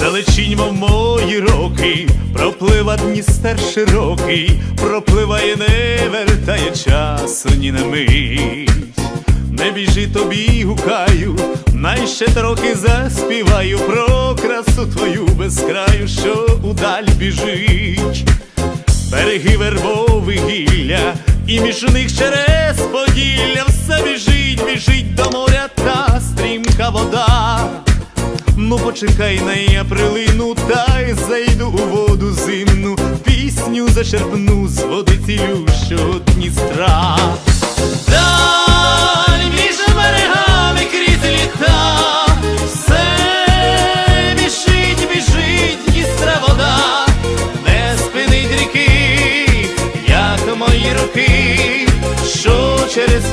Далечінь, мов мої роки, проплива Дністер широкий, пропливає, не вертає часу ні на мить. Не біжи тобі, гукаю, най ще трохи заспіваю про красу твою безкраю, що удаль біжить. Береги вербових гілля, і між них через поділля Ну почекай на я прилину, та й зайду у воду зимну, пісню зачерпну з води цілющого Дністра. Даль між берегами крізь літа, все біжить, біжить Дністра вода, не спинить ріки, як мої роки, що через